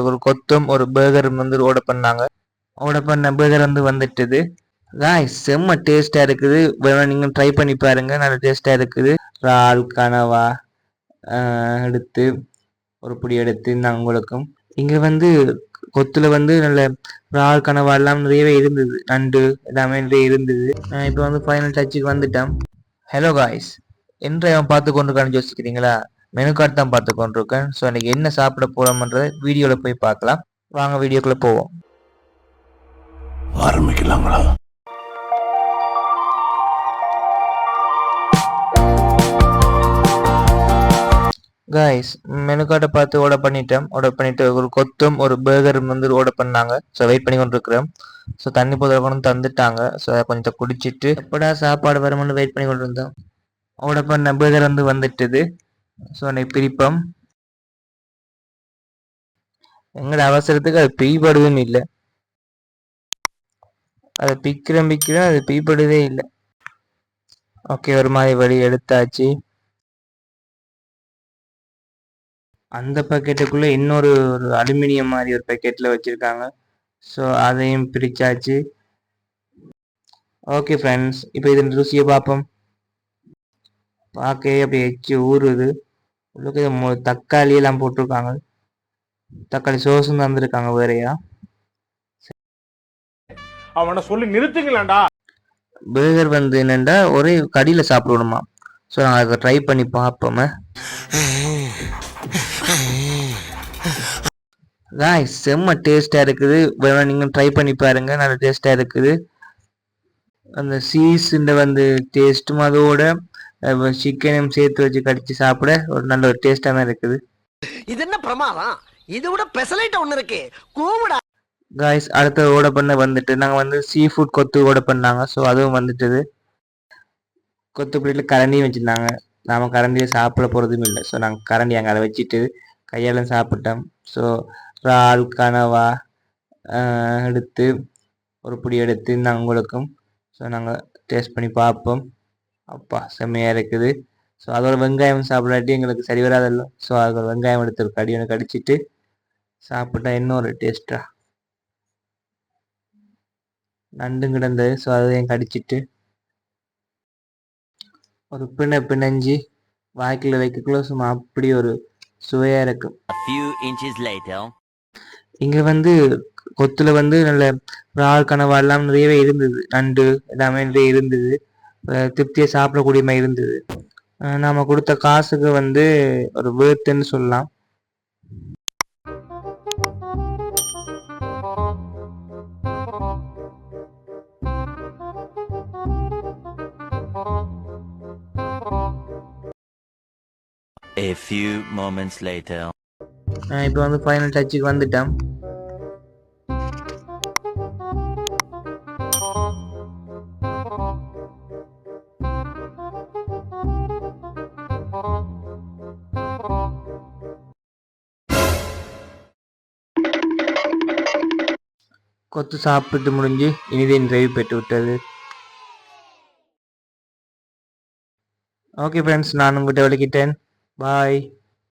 ஒரு கொத்தும் ஒரு பேர்கரும் வந்து ஓட பண்ணாங்க. ஓட பண்ண பேர்கர் வந்து வந்துட்டுது. காய் செம்ம டேஸ்டா இருக்குது. வேணா நீங்க ட்ரை பண்ணி பாருங்க. நல்ல டேஸ்டா இருக்குது. இறால் கனவா ஆஹ் எடுத்து ஒரு புடி எடுத்து நான் உங்களுக்கும். இங்க வந்து கொத்துல வந்து நல்ல இறால் கனவா எல்லாம் நிறையவே இருந்தது. நண்டு எல்லாமே நிறைய இருந்தது. நான் இப்போ வந்து ஃபைனல் டச்சுக்கு வந்துட்டேன் ஹலோ காய்ஸ் என்று அவன் பார்த்து கொண்டு யோசிக்கிறீங்களா? மெனு கார்டு தான் பார்த்து கொண்டிருக்கேன் ஸோ எனக்கு என்ன சாப்பிட போறோம்ன்றத வீடியோவில் போய் பார்க்கலாம். வாங்க வீடியோக்குள்ள போவோம். ஆரம்பிக்கலாங்களா காய்ஸ் மெனு கார்டை பார்த்து ஆர்டர் பண்ணிட்டேன். ஆர்டர் பண்ணிட்டு ஒரு கொத்தும் ஒரு பேர்கரும் வந்து ஆர்டர் பண்ணாங்க. ஸோ வெயிட் பண்ணி கொண்டு இருக்கிறேன் ஸோ தண்ணி போதில் கொண்டு தந்துட்டாங்க. ஸோ அதை கொஞ்சம் குடிச்சிட்டு எப்படா சாப்பாடு வரும்னு வெயிட் பண்ணி கொண்டு இருந்தோம் ஆர்டர் பண்ண பேர்கர் வந்து வந்துட்டுது. ஸோ அன்னைக்கு பிரிப்போம். எங்கட அவசரத்துக்கு அது பிய்படுதுன்னு இல்லை. அதை பிக்கிறோம் பிக்கிறோம் அது பிய்படுதே இல்லை. ஓகே ஒரு மாதிரி வழி எடுத்தாச்சு. அந்த பக்கெட்டுக்குள்ளே இன்னொரு ஒரு அலுமினியம் மாதிரி ஒரு பாக்கெட்ல வச்சிருக்காங்க. ஸோ அதையும் பிரிச்சாச்சு. ஓகே ஃப்ரெண்ட்ஸ் இப்போ இதன் ருசியை பார்ப்போம். பார்க்கவே அப்படியே எச்சு ஊறுது. உள்ளுக்கு தக்காளி எல்லாம் போட்டிருக்காங்க. தக்காளி சோஸும் தந்திருக்காங்க வேறையா. அவனை சொல்லி நிறுத்துங்களேன்டா பேர்கர் வந்து என்னென்னா ஒரே கடியில் சாப்பிடணுமா. ஸோ நாங்கள் அதை ட்ரை பண்ணி பார்ப்போமே. காய் செம்ம டேஸ்ட்டாக இருக்குது. வேணா நீங்கள் ட்ரை பண்ணி பாருங்க. நல்ல டேஸ்ட்டாக இருக்குது. அந்த சீஸுன்ற வந்து டேஸ்ட்டும் அதோட சிக்கனையும் சேர்த்து வச்சு கடிச்சு சாப்பிட ஒரு நல்ல ஒரு டேஸ்டாக தான் இருக்குது. இது என்ன பிரமாதம்? இது விட பெசலைட் ஒண்ணு இருக்கு. கூவுடா. காய்ஸ் அடுத்த ஆர்டர் பண்ண வந்துட்டு நாங்கள் வந்து சீ ஃபுட் கொத்து ஆர்டர் பண்ணாங்க. ஸோ அதுவும் வந்துட்டுது. கொத்து பிளேட்டில் கரண்டியும் வச்சுருந்தாங்க. நாம கரண்டியை சாப்பிட போகிறதும் இல்லை. ஸோ நாங்கள் கரண்டி அங்கே அதை வச்சுட்டு கையால் சாப்பிட்டோம். ஸோ இறால் கனவா எடுத்து ஒரு பிடி எடுத்து நாங்கள் உங்களுக்கும் ஸோ நாங்கள் டேஸ்ட் பண்ணி பார்ப்போம். அப்பா செம்மையாக இருக்குது. ஸோ அதோட வெங்காயம் சாப்பிடாட்டி எங்களுக்கு சரி வராதில்ல. ஸோ அதோட வெங்காயம் எடுத்து ஒரு கடி ஒன்று கடிச்சிட்டு சாப்பிட்டா இன்னொரு டேஸ்ட்டாக நண்டும் கிடந்தது. ஸோ அதையும் கடிச்சிட்டு ஒரு பிணை பிணைஞ்சி வாய்க்குள்ள வைக்கக்குள்ள சும்மா அப்படி ஒரு சுவையா இருக்கும் A few inches later. இங்க வந்து கொத்துல வந்து நல்ல இறால் கனவா எல்லாம் நிறையவே இருந்தது. நண்டு எல்லாமே நிறைய இருந்தது. அஹ் திருப்தியா சாப்பிடக்கூடிய மாதிரி இருந்தது நாம கொடுத்த காசுக்கு வந்து ஒரு வேர்த்துன்னு சொல்லலாம். A few moments later. இப்போ வந்து ஃபைனல் டச்சுக்கு வந்துட்டேன் கொத்து சாப்பிட்டு முடிஞ்சு இனிதே நிறைவு பெற்று விட்டது. ஓகே ஃப்ரெண்ட்ஸ் நான் உங்கள்கிட்ட விளக்கிட்டேன். பாய்